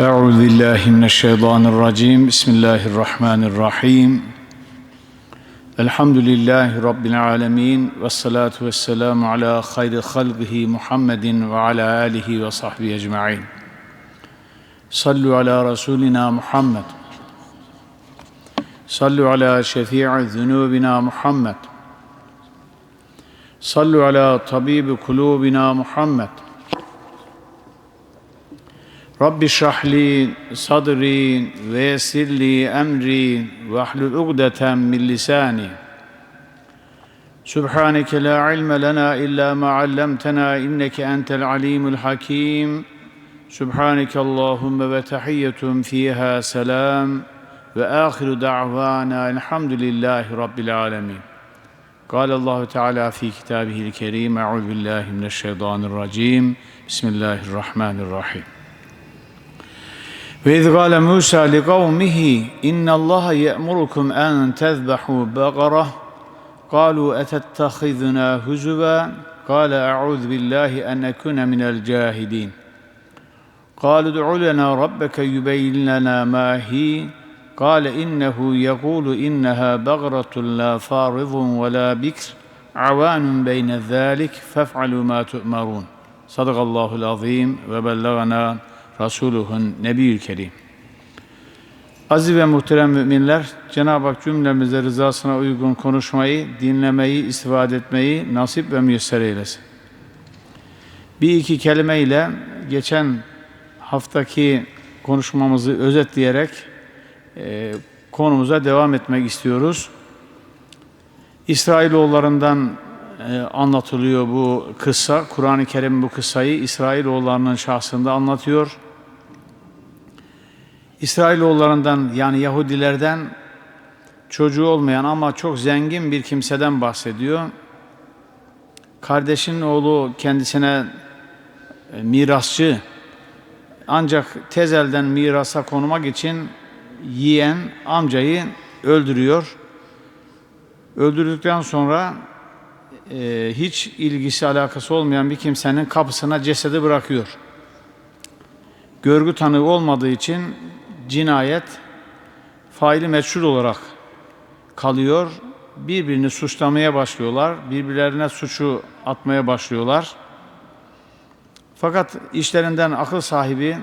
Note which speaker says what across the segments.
Speaker 1: Euzu billahi mineşşeytanirracim. Bismillahirrahmanirrahim. Elhamdülillahi rabbil alamin ve salatu vesselamu ala hayri halqihi Muhammedin ve ala alihi ve sahbihi ecmaîn. Sallu ala rasulina Muhammed. Sallu ala şefi'i zunubina Muhammed. Sallu ala tabibi kulubina Muhammed. طبيب قلوبنا محمد رب اشرح لي صدري ويسر لي امري واحلل عقدة من لساني سبحانك لا علم لنا الا ما علمتنا انك انت العليم الحكيم سبحانك اللهم وتحية فيها سلام واخر دعوانا الحمد لله رب العالمين قال الله تعالى في كتابه الكريم اعوذ بالله من الشيطان الرجيم بسم الله الرحمن الرحيم وإذ قال موسى لقومه إن الله يأمركم أن تذبحوا بقرة. قالوا أتتخذنا هزوا؟ قال أعوذ بالله أن أكون من الجاهلين. قالوا ادع لنا ربك يبين لنا ما هي. قال إنه يقول إنها بقرة لا فارض ولا بكر عوان بين ذلك فافعلوا ما تؤمرون. صدق الله العظيم وبلغنا Resuluhun Nebiyyül Kerim. Aziz ve muhterem müminler, Cenab-ı Hak cümlemize rızasına uygun konuşmayı, dinlemeyi, istifade etmeyi nasip ve müyesser eylesin. Bir iki kelimeyle geçen haftaki konuşmamızı özetleyerek e, konumuza devam etmek istiyoruz. İsrailoğullarından e, anlatılıyor bu kıssa. Kur'an-ı Kerim bu kıssayı İsrailoğullarının şahsında anlatıyor. İsrailoğullarından yani Yahudilerden çocuğu olmayan ama çok zengin bir kimseden bahsediyor. Kardeşinin oğlu kendisine e, mirasçı ancak tezelden mirasa konumak için yiyen amcayı öldürüyor. Öldürdükten sonra e, hiç ilgisi alakası olmayan bir kimsenin kapısına cesedi bırakıyor. Görgü tanığı olmadığı için cinayet faili meçhul olarak kalıyor. Birbirini suçlamaya başlıyorlar. Birbirlerine suçu atmaya başlıyorlar. Fakat işlerinden akıl sahibi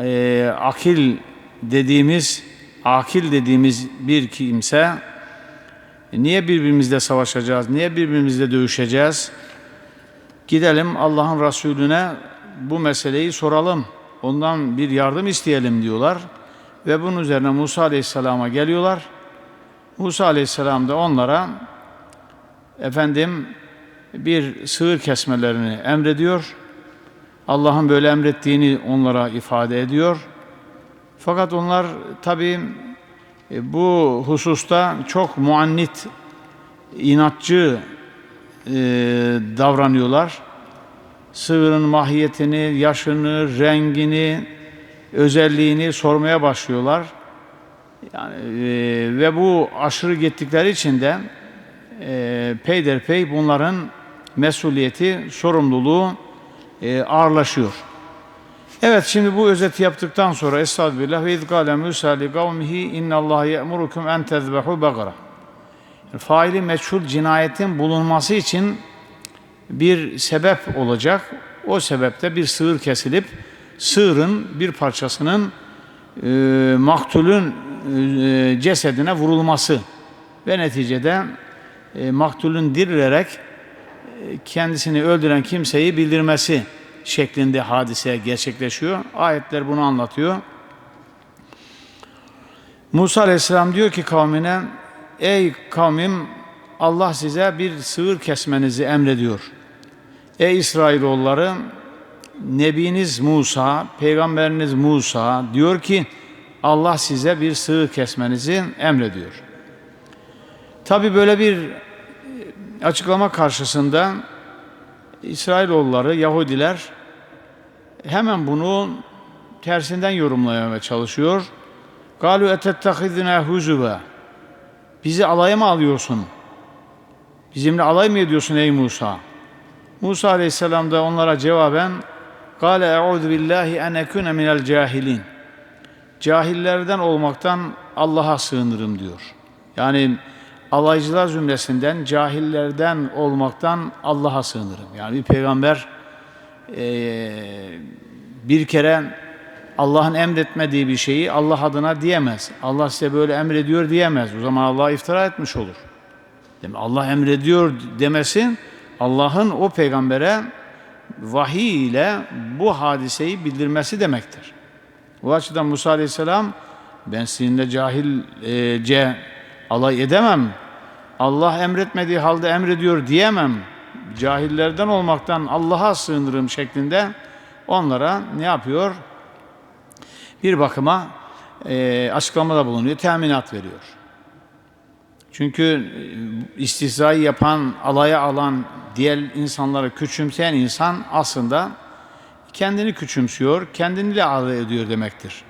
Speaker 1: e, akil dediğimiz akil dediğimiz bir kimse niye birbirimizle savaşacağız? Niye birbirimizle dövüşeceğiz? Gidelim Allah'ın Resulüne bu meseleyi soralım ondan bir yardım isteyelim diyorlar. Ve bunun üzerine Musa Aleyhisselam'a geliyorlar. Musa Aleyhisselam da onlara efendim bir sığır kesmelerini emrediyor. Allah'ın böyle emrettiğini onlara ifade ediyor. Fakat onlar tabi bu hususta çok muannit, inatçı e, davranıyorlar sığırın mahiyetini, yaşını, rengini, özelliğini sormaya başlıyorlar. Yani e, ve bu aşırı gittikleri için de e, peyderpey bunların mesuliyeti, sorumluluğu e, ağırlaşıyor. Evet şimdi bu özeti yaptıktan sonra Estağfirullah ve izgâle Musa li kavmihi innallâhe ye'murukum en tezbehu bagara. Faili meçhul cinayetin bulunması için bir sebep olacak. O sebepte bir sığır kesilip sığırın bir parçasının e, maktulün e, cesedine vurulması ve neticede e, maktulün dirilerek e, kendisini öldüren kimseyi bildirmesi şeklinde hadise gerçekleşiyor. Ayetler bunu anlatıyor. Musa Aleyhisselam diyor ki kavmine ey kavmim Allah size bir sığır kesmenizi emrediyor. Ey İsrailoğulları Nebiniz Musa, Peygamberiniz Musa diyor ki Allah size bir sığır kesmenizi emrediyor. Tabi böyle bir açıklama karşısında İsrailoğulları, Yahudiler hemen bunu tersinden yorumlamaya çalışıyor. Galu etettehidine huzuba. Bizi alaya mı alıyorsun? Bizimle alay mı ediyorsun ey Musa? Musa aleyhisselam da onlara cevaben Kale e'udu billahi en ekune minel cahilin. Cahillerden olmaktan Allah'a sığınırım diyor. Yani alaycılar zümresinden, cahillerden olmaktan Allah'a sığınırım. Yani bir peygamber eee, bir kere Allah'ın emretmediği bir şeyi Allah adına diyemez. Allah size böyle emrediyor diyemez. O zaman Allah iftira etmiş olur. Demek Allah emrediyor demesin Allah'ın o peygambere vahiy ile bu hadiseyi bildirmesi demektir. O açıdan Musa Aleyhisselam ben sizinle cahilce alay edemem. Allah emretmediği halde emrediyor diyemem. Cahillerden olmaktan Allah'a sığınırım şeklinde onlara ne yapıyor? Bir bakıma e, açıklamada bulunuyor, teminat veriyor. Çünkü e, istihzayı yapan, alaya alan, diğer insanları küçümseyen insan aslında kendini küçümsüyor, kendini alay ediyor demektir.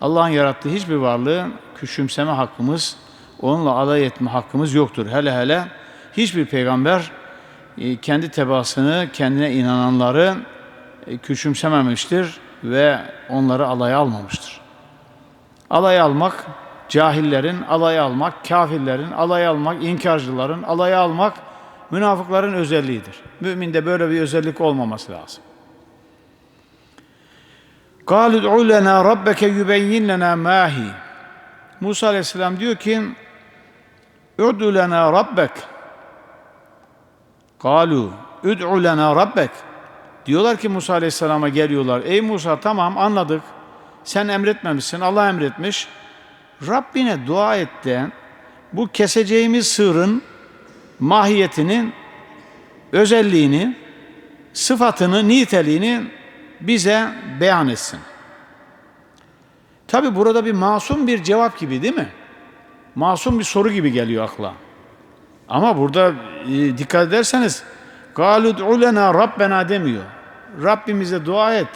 Speaker 1: Allah'ın yarattığı hiçbir varlığı küçümseme hakkımız, onunla alay etme hakkımız yoktur. Hele hele hiçbir peygamber e, kendi tebaasını, kendine inananları e, küçümsememiştir ve onları alaya almamıştır. Alaya almak, cahillerin alaya almak, kafirlerin alaya almak, inkarcıların alaya almak münafıkların özelliğidir. Müminde böyle bir özellik olmaması lazım. قَالُ ادْعُ لَنَا رَبَّكَ يُبَيِّنْ لَنَا مَا هِي Musa Aleyhisselam diyor ki اُدْعُ لَنَا رَبَّكَ قَالُوا اُدْعُ لَنَا رَبَّكَ Diyorlar ki Musa Aleyhisselam'a geliyorlar. Ey Musa tamam anladık. Sen emretmemişsin. Allah emretmiş. Rabbine dua et bu keseceğimiz sığırın mahiyetinin özelliğini, sıfatını, niteliğini bize beyan etsin. Tabi burada bir masum bir cevap gibi değil mi? Masum bir soru gibi geliyor akla. Ama burada e, dikkat ederseniz galud ulena rabbena demiyor. Rabbimize dua et.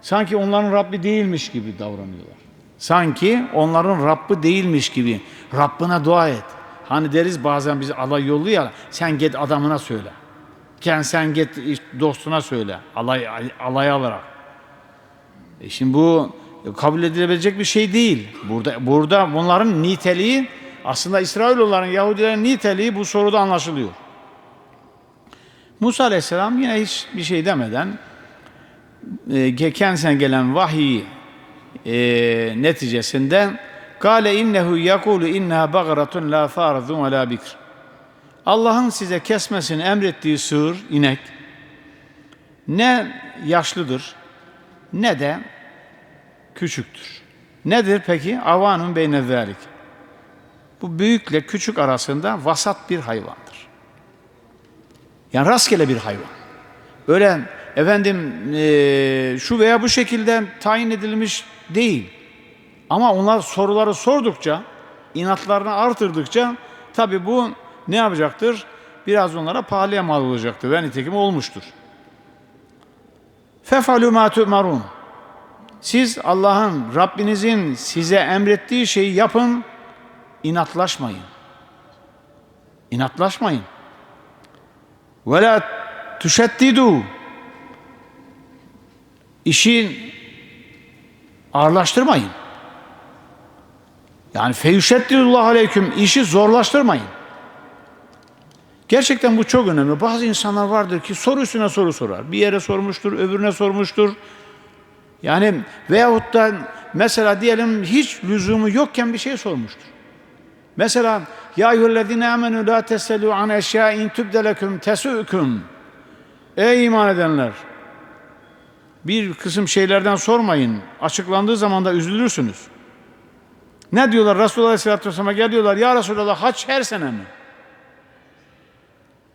Speaker 1: Sanki onların Rabbi değilmiş gibi davranıyorlar. Sanki onların Rabbi değilmiş gibi. Rabbine dua et. Hani deriz bazen bizi alay yolluyor ya, sen git adamına söyle. Ken sen git dostuna söyle. Alay, alay alarak. E şimdi bu kabul edilebilecek bir şey değil. Burada burada bunların niteliği aslında İsrailoğulların, Yahudilerin niteliği bu soruda anlaşılıyor. Musa Aleyhisselam yine hiç bir şey demeden e, kendisine gelen vahiy e, neticesinde Kale innehu yakulu inneha bagaratun la farzun ve la bikr. Allah'ın size kesmesini emrettiği sığır, inek ne yaşlıdır ne de küçüktür. Nedir peki? Avanun beyne zalik. Bu büyükle küçük arasında vasat bir hayvandır. Yani rastgele bir hayvan. Öyle efendim e, şu veya bu şekilde tayin edilmiş değil. Ama onlar soruları sordukça, inatlarını artırdıkça tabi bu ne yapacaktır? Biraz onlara pahalıya mal olacaktır ve nitekim olmuştur. Fefalu ma tu'marun. Siz Allah'ın, Rabbinizin size emrettiği şeyi yapın, inatlaşmayın. İnatlaşmayın. Ve la tuşeddidu. İşi ağırlaştırmayın. Yani feyüşeddilullah aleyküm işi zorlaştırmayın. Gerçekten bu çok önemli. Bazı insanlar vardır ki soru üstüne soru sorar. Bir yere sormuştur, öbürüne sormuştur. Yani veyahut da mesela diyelim hiç lüzumu yokken bir şey sormuştur. Mesela ya eyyühellezine amenu la teselu an eşya'in tübdeleküm tesûküm. Ey iman edenler! Bir kısım şeylerden sormayın. Açıklandığı zaman da üzülürsünüz. Ne diyorlar? Resulullah Aleyhisselatü Vesselam'a geliyorlar. Ya Resulallah haç her sene mi?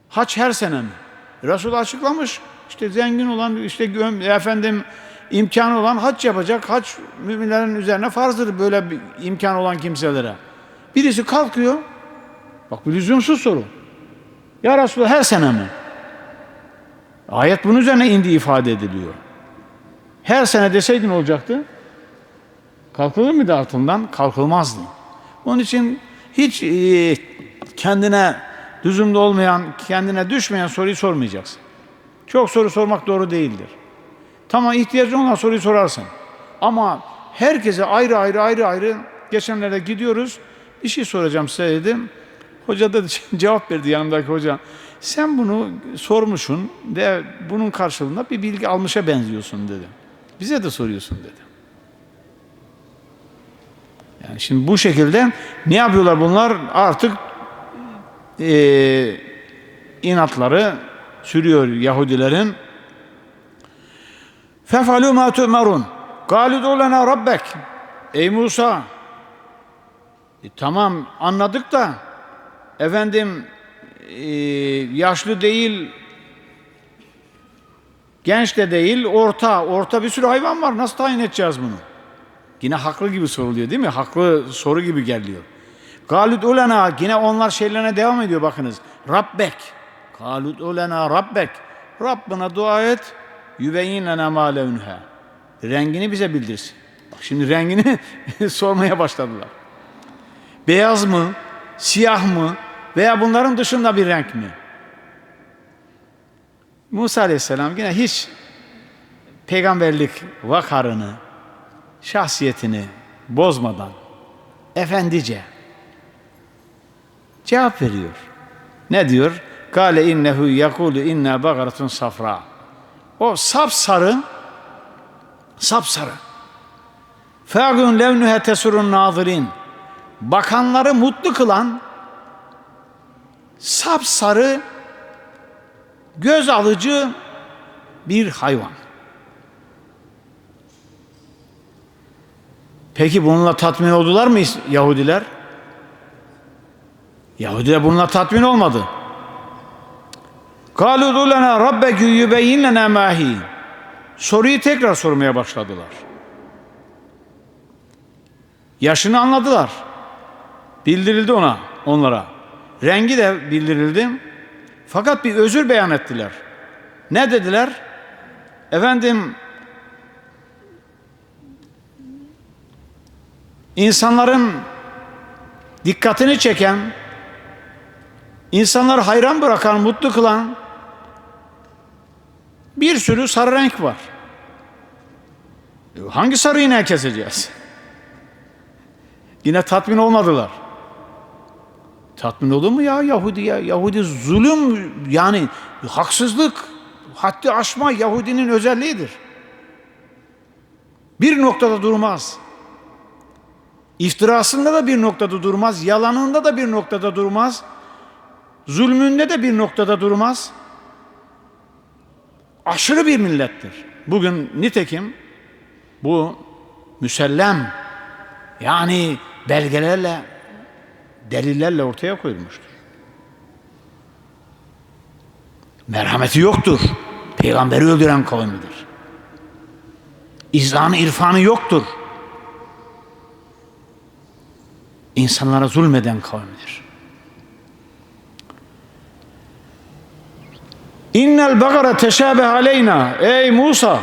Speaker 1: Haç her sene mi? Resulullah açıklamış. İşte zengin olan, işte efendim imkanı olan haç yapacak. Haç müminlerin üzerine farzdır böyle bir imkan olan kimselere. Birisi kalkıyor. Bak bir lüzumsuz soru. Ya Resulallah her sene mi? Ayet bunun üzerine indi ifade ediliyor. Her sene deseydin olacaktı. Kalkılır mıydı altından? Kalkılmazdı. Onun için hiç e, kendine lüzumda olmayan, kendine düşmeyen soruyu sormayacaksın. Çok soru sormak doğru değildir. Tamam ihtiyacın olan soruyu sorarsın. Ama herkese ayrı ayrı ayrı ayrı geçenlerde gidiyoruz. Bir şey soracağım size dedim. Hoca da cevap verdi yanımdaki hoca. Sen bunu sormuşsun ve bunun karşılığında bir bilgi almışa benziyorsun dedi. Bize de soruyorsun dedi. Yani şimdi bu şekilde ne yapıyorlar bunlar? Artık e, inatları sürüyor Yahudilerin. Fefalu ma tu'marun. Galu lana rabbek. Ey Musa. E, tamam anladık da efendim e, yaşlı değil genç de değil orta orta bir sürü hayvan var nasıl tayin edeceğiz bunu? Yine haklı gibi soruluyor değil mi? Haklı soru gibi geliyor. Galut ulena yine onlar şeylerine devam ediyor bakınız. Rabbek. Galut ulena rabbek. Rabbına dua et. Yübeyin ma levnha. Rengini bize bildirsin. Bak şimdi rengini sormaya başladılar. Beyaz mı? Siyah mı? Veya bunların dışında bir renk mi? Musa Aleyhisselam yine hiç peygamberlik vakarını, şahsiyetini bozmadan efendice cevap veriyor. Ne diyor? Kale innehu yekulu inna bagaratun safra. O sapsarı sapsarı. Fâgûn levnühe tesurun nazirin. Bakanları mutlu kılan sapsarı göz alıcı bir hayvan. Peki bununla tatmin oldular mı Yahudiler? Yahudiler bununla tatmin olmadı. Kalu dulena rabbekü yübeyinlene mahi. Soruyu tekrar sormaya başladılar. Yaşını anladılar. Bildirildi ona, onlara. Rengi de bildirildi. Fakat bir özür beyan ettiler. Ne dediler? Efendim insanların dikkatini çeken, insanları hayran bırakan, mutlu kılan bir sürü sarı renk var. E, Hangi sarı ineği keseceğiz? Yine tatmin olmadılar. Tatmin olur mu ya Yahudi ya? Yahudi zulüm yani haksızlık, haddi aşma Yahudinin özelliğidir. Bir noktada durmaz. İftirasında da bir noktada durmaz, yalanında da bir noktada durmaz, zulmünde de bir noktada durmaz. Aşırı bir millettir. Bugün nitekim bu müsellem yani belgelerle, delillerle ortaya koyulmuştur. Merhameti yoktur. Peygamberi öldüren kavmidir. İzanı, irfanı yoktur. insanlara zulmeden kavmidir. İnnel bagara teşabeh aleyna. Ey Musa!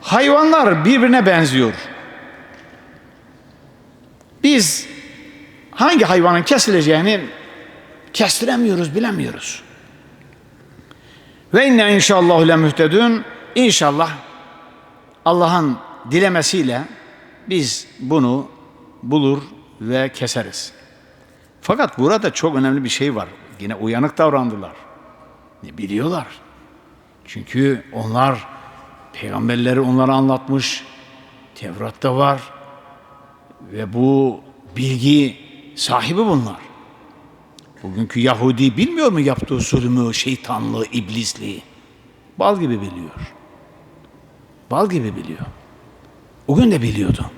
Speaker 1: Hayvanlar birbirine benziyor. Biz hangi hayvanın kesileceğini kestiremiyoruz, bilemiyoruz. Ve inne inşallah le mühtedün. İnşallah Allah'ın dilemesiyle biz bunu bulur ve keseriz. Fakat burada çok önemli bir şey var. Yine uyanık davrandılar. Ne biliyorlar. Çünkü onlar peygamberleri onlara anlatmış. Tevrat'ta var. Ve bu bilgi sahibi bunlar. Bugünkü Yahudi bilmiyor mu yaptığı zulmü, şeytanlığı, iblisliği? Bal gibi biliyor. Bal gibi biliyor. O gün de biliyordu.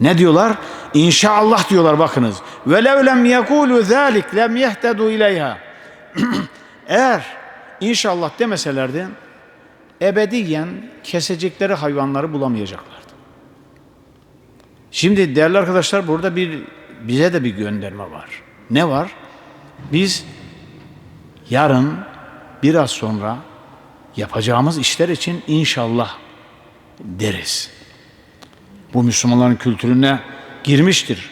Speaker 1: Ne diyorlar? İnşallah diyorlar bakınız. Ve lev lem yekulu zalik lem yehtedu ileyha. Eğer inşallah demeselerdi ebediyen kesecekleri hayvanları bulamayacaklardı. Şimdi değerli arkadaşlar burada bir bize de bir gönderme var. Ne var? Biz yarın biraz sonra yapacağımız işler için inşallah deriz. Bu Müslümanların kültürüne girmiştir.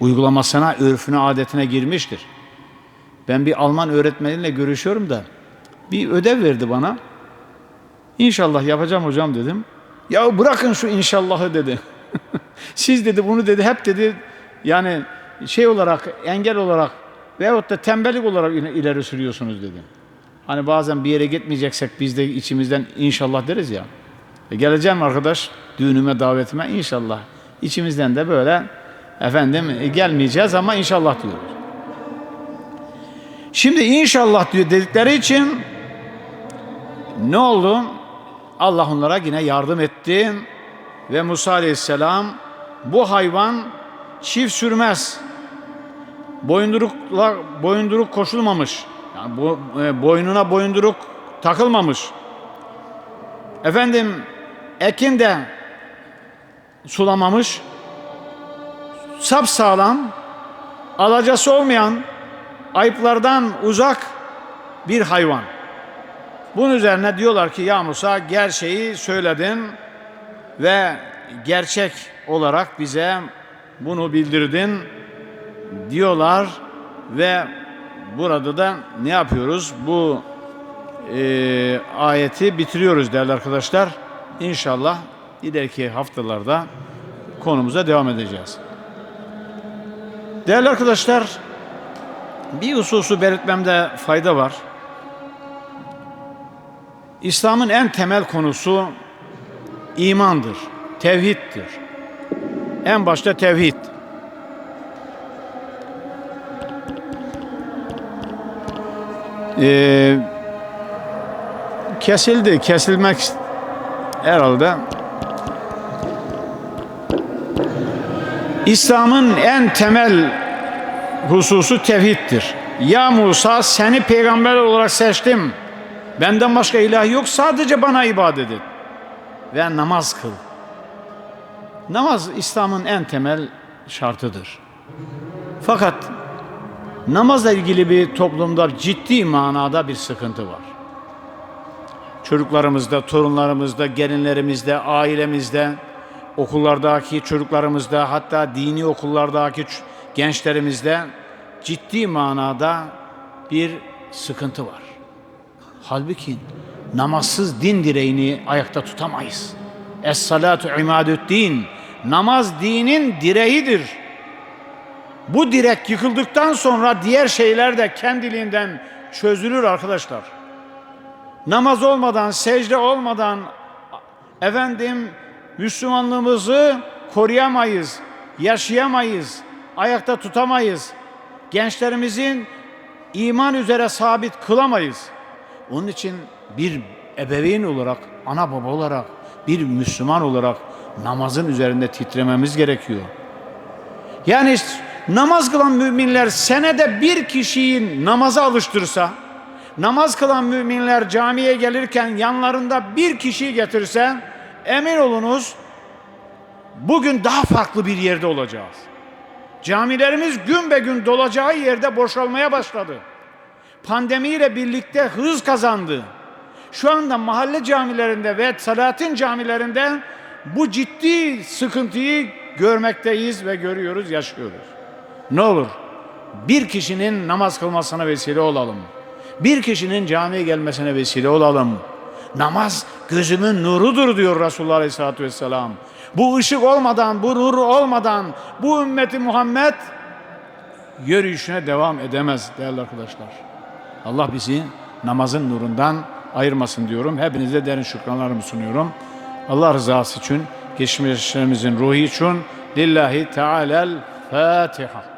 Speaker 1: Uygulamasına, örfüne, adetine girmiştir. Ben bir Alman öğretmeniyle görüşüyorum da bir ödev verdi bana. İnşallah yapacağım hocam dedim. Ya bırakın şu inşallahı dedi. Siz dedi bunu dedi hep dedi yani şey olarak engel olarak veyahut da tembellik olarak ile- ileri sürüyorsunuz dedi. Hani bazen bir yere gitmeyeceksek biz de içimizden inşallah deriz ya. E geleceğim arkadaş düğünüme davetime inşallah. İçimizden de böyle efendim e, gelmeyeceğiz ama inşallah diyoruz. Şimdi inşallah diyor dedikleri için ne oldu? Allah onlara yine yardım etti ve Musa Aleyhisselam bu hayvan çift sürmez. Boyundurukla boyunduruk koşulmamış. Yani bu, e, boynuna boyunduruk takılmamış. Efendim ekin de sulamamış. Sapsağlam, alacası olmayan, ayıplardan uzak bir hayvan. Bunun üzerine diyorlar ki ya Musa gerçeği söyledin ve gerçek olarak bize bunu bildirdin diyorlar ve burada da ne yapıyoruz? Bu e, ayeti bitiriyoruz değerli arkadaşlar. İnşallah ileriki haftalarda konumuza devam edeceğiz. Değerli arkadaşlar, bir hususu belirtmemde fayda var. İslam'ın en temel konusu imandır, tevhiddir. En başta tevhid. Ee, kesildi, kesilmek herhalde. İslam'ın en temel hususu tevhiddir. Ya Musa seni peygamber olarak seçtim. Benden başka ilah yok sadece bana ibadet et. Ve namaz kıl. Namaz İslam'ın en temel şartıdır. Fakat namazla ilgili bir toplumda ciddi manada bir sıkıntı var. Çocuklarımızda, torunlarımızda, gelinlerimizde, ailemizde, okullardaki çocuklarımızda, hatta dini okullardaki gençlerimizde ciddi manada bir sıkıntı var. Halbuki namazsız din direğini ayakta tutamayız. Es-salatu imadüddin. Namaz dinin direğidir. Bu direk yıkıldıktan sonra diğer şeyler de kendiliğinden çözülür arkadaşlar. Namaz olmadan, secde olmadan efendim Müslümanlığımızı koruyamayız, yaşayamayız, ayakta tutamayız. Gençlerimizin iman üzere sabit kılamayız. Onun için bir ebeveyn olarak, ana baba olarak, bir Müslüman olarak namazın üzerinde titrememiz gerekiyor. Yani namaz kılan müminler senede bir kişiyi namaza alıştırsa, namaz kılan müminler camiye gelirken yanlarında bir kişiyi getirse, emin olunuz bugün daha farklı bir yerde olacağız. Camilerimiz gün be gün dolacağı yerde boşalmaya başladı. Pandemiyle birlikte hız kazandı. Şu anda mahalle camilerinde ve Salatin camilerinde bu ciddi sıkıntıyı görmekteyiz ve görüyoruz, yaşıyoruz. Ne olur bir kişinin namaz kılmasına vesile olalım. Bir kişinin camiye gelmesine vesile olalım. Namaz gözümün nurudur diyor Resulullah Aleyhisselatü Vesselam. Bu ışık olmadan, bu nur olmadan bu ümmeti Muhammed yürüyüşüne devam edemez değerli arkadaşlar. Allah bizi namazın nurundan ayırmasın diyorum. Hepinize derin şükranlarımı sunuyorum. Allah rızası için, geçmişlerimizin ruhu için Lillahi Teala'l Fatiha.